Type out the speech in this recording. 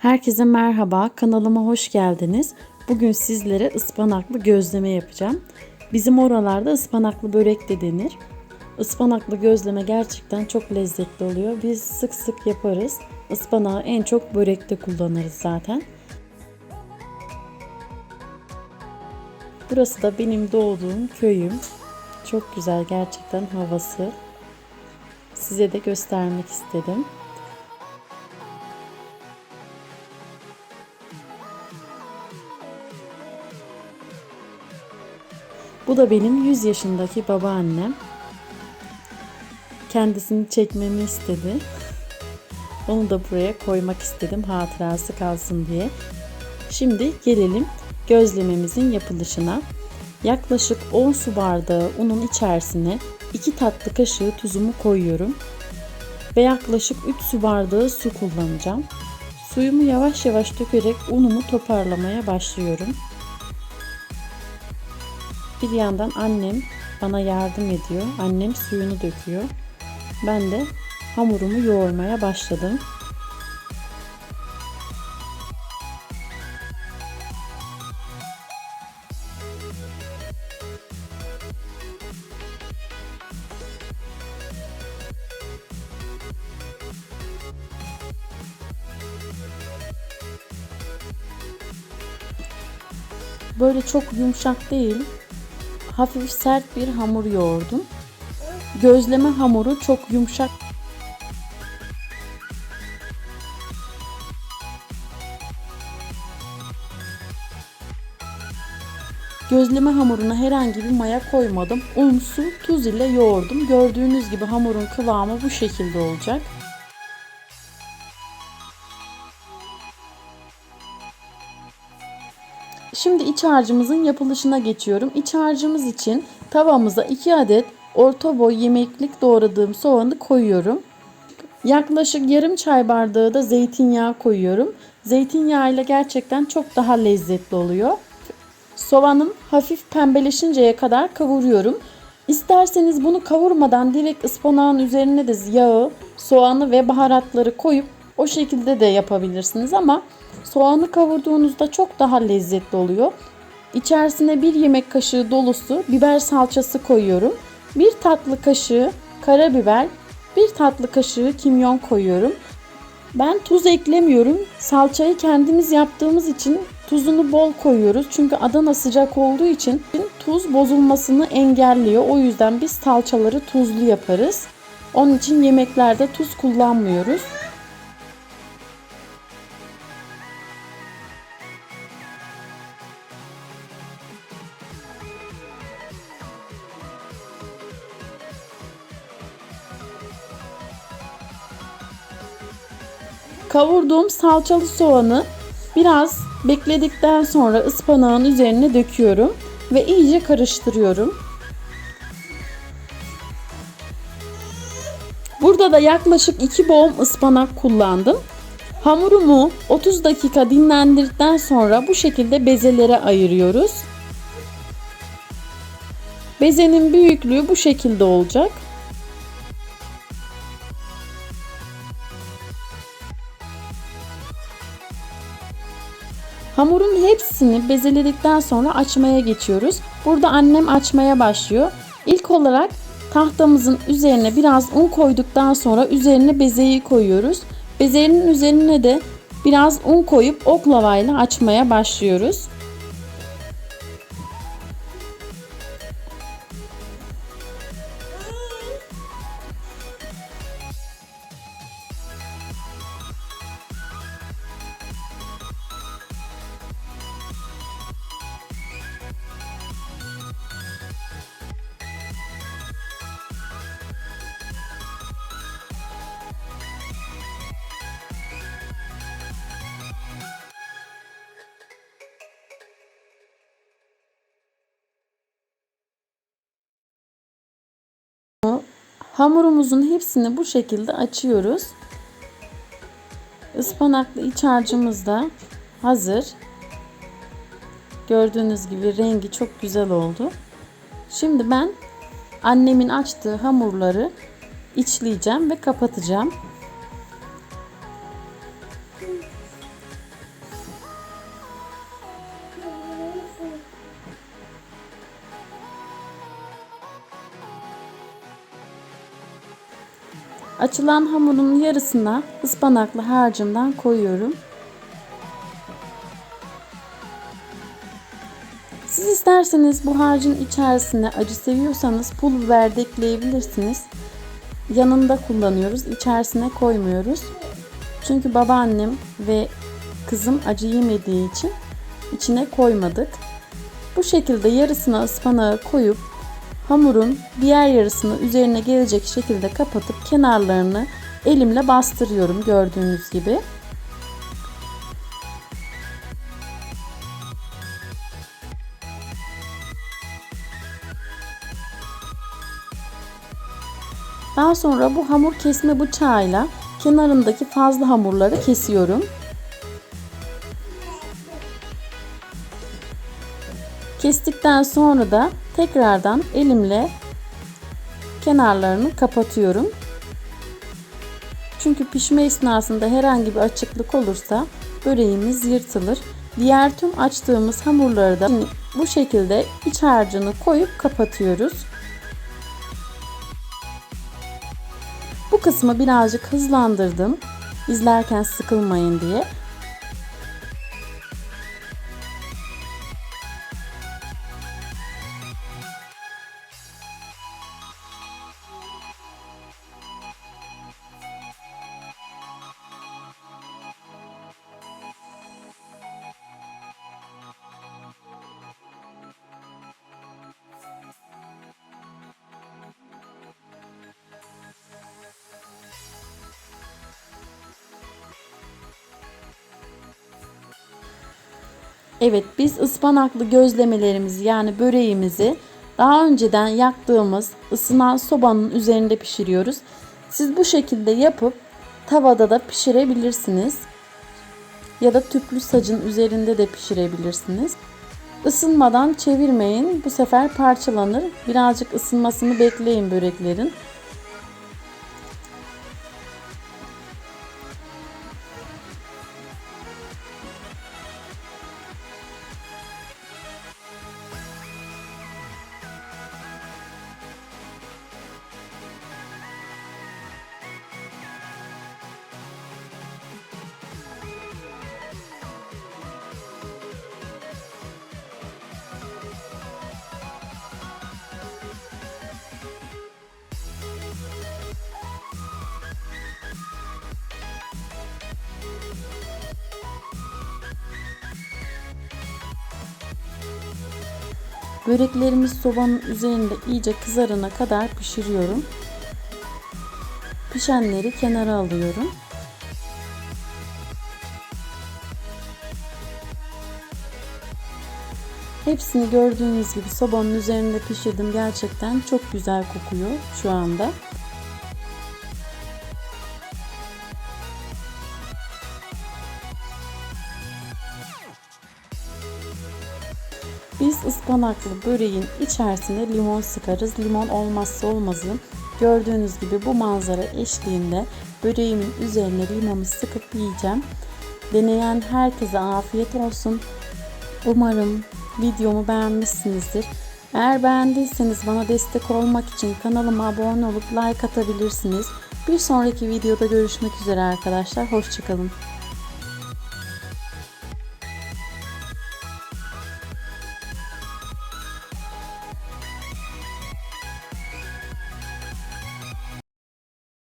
Herkese merhaba, kanalıma hoş geldiniz. Bugün sizlere ıspanaklı gözleme yapacağım. Bizim oralarda ıspanaklı börek de denir. Ispanaklı gözleme gerçekten çok lezzetli oluyor. Biz sık sık yaparız. Ispanağı en çok börekte kullanırız zaten. Burası da benim doğduğum köyüm. Çok güzel gerçekten havası. Size de göstermek istedim. Bu da benim 100 yaşındaki babaannem. Kendisini çekmemi istedi. Onu da buraya koymak istedim hatırası kalsın diye. Şimdi gelelim gözlememizin yapılışına. Yaklaşık 10 su bardağı unun içerisine 2 tatlı kaşığı tuzumu koyuyorum. Ve yaklaşık 3 su bardağı su kullanacağım. Suyumu yavaş yavaş dökerek unumu toparlamaya başlıyorum. Bir yandan annem bana yardım ediyor. Annem suyunu döküyor. Ben de hamurumu yoğurmaya başladım. Böyle çok yumuşak değil, hafif sert bir hamur yoğurdum. Gözleme hamuru çok yumuşak Gözleme hamuruna herhangi bir maya koymadım. Un, su, tuz ile yoğurdum. Gördüğünüz gibi hamurun kıvamı bu şekilde olacak. Şimdi iç harcımızın yapılışına geçiyorum. İç harcımız için tavamıza 2 adet orta boy yemeklik doğradığım soğanı koyuyorum. Yaklaşık yarım çay bardağı da zeytinyağı koyuyorum. Zeytinyağı ile gerçekten çok daha lezzetli oluyor. Soğanım hafif pembeleşinceye kadar kavuruyorum. İsterseniz bunu kavurmadan direkt ıspanağın üzerine de yağı, soğanı ve baharatları koyup o şekilde de yapabilirsiniz ama soğanı kavurduğunuzda çok daha lezzetli oluyor. İçerisine bir yemek kaşığı dolusu biber salçası koyuyorum. Bir tatlı kaşığı karabiber, bir tatlı kaşığı kimyon koyuyorum. Ben tuz eklemiyorum. Salçayı kendimiz yaptığımız için tuzunu bol koyuyoruz. Çünkü Adana sıcak olduğu için tuz bozulmasını engelliyor. O yüzden biz salçaları tuzlu yaparız. Onun için yemeklerde tuz kullanmıyoruz. Kavurduğum salçalı soğanı biraz bekledikten sonra ıspanağın üzerine döküyorum ve iyice karıştırıyorum. Burada da yaklaşık 2 boğum ıspanak kullandım. Hamurumu 30 dakika dinlendirdikten sonra bu şekilde bezelere ayırıyoruz. Bezenin büyüklüğü bu şekilde olacak. Hamurun hepsini bezeledikten sonra açmaya geçiyoruz. Burada annem açmaya başlıyor. İlk olarak tahtamızın üzerine biraz un koyduktan sonra üzerine bezeyi koyuyoruz. Bezenin üzerine de biraz un koyup oklavayla açmaya başlıyoruz. Hamurumuzun hepsini bu şekilde açıyoruz. Ispanaklı iç harcımız da hazır. Gördüğünüz gibi rengi çok güzel oldu. Şimdi ben annemin açtığı hamurları içleyeceğim ve kapatacağım. Açılan hamurun yarısına ıspanaklı harcımdan koyuyorum. Siz isterseniz bu harcın içerisine acı seviyorsanız pul biber de ekleyebilirsiniz. Yanında kullanıyoruz, içerisine koymuyoruz. Çünkü babaannem ve kızım acı yemediği için içine koymadık. Bu şekilde yarısına ıspanağı koyup hamurun diğer yarısını üzerine gelecek şekilde kapatıp kenarlarını elimle bastırıyorum gördüğünüz gibi. Daha sonra bu hamur kesme bıçağıyla kenarındaki fazla hamurları kesiyorum. Kestikten sonra da tekrardan elimle kenarlarını kapatıyorum. Çünkü pişme esnasında herhangi bir açıklık olursa böreğimiz yırtılır. Diğer tüm açtığımız hamurları da bu şekilde iç harcını koyup kapatıyoruz. Bu kısmı birazcık hızlandırdım. İzlerken sıkılmayın diye. Evet biz ıspanaklı gözlemelerimizi yani böreğimizi daha önceden yaktığımız ısınan sobanın üzerinde pişiriyoruz. Siz bu şekilde yapıp tavada da pişirebilirsiniz. Ya da tüplü sacın üzerinde de pişirebilirsiniz. Isınmadan çevirmeyin. Bu sefer parçalanır. Birazcık ısınmasını bekleyin böreklerin. Böreklerimiz sobanın üzerinde iyice kızarana kadar pişiriyorum. Pişenleri kenara alıyorum. Hepsini gördüğünüz gibi sobanın üzerinde pişirdim. Gerçekten çok güzel kokuyor şu anda. Ispanaklı böreğin içerisine limon sıkarız. Limon olmazsa olmazım. Gördüğünüz gibi bu manzara eşliğinde böreğimin üzerine limonu sıkıp yiyeceğim. Deneyen herkese afiyet olsun. Umarım videomu beğenmişsinizdir. Eğer beğendiyseniz bana destek olmak için kanalıma abone olup like atabilirsiniz. Bir sonraki videoda görüşmek üzere arkadaşlar. Hoşçakalın.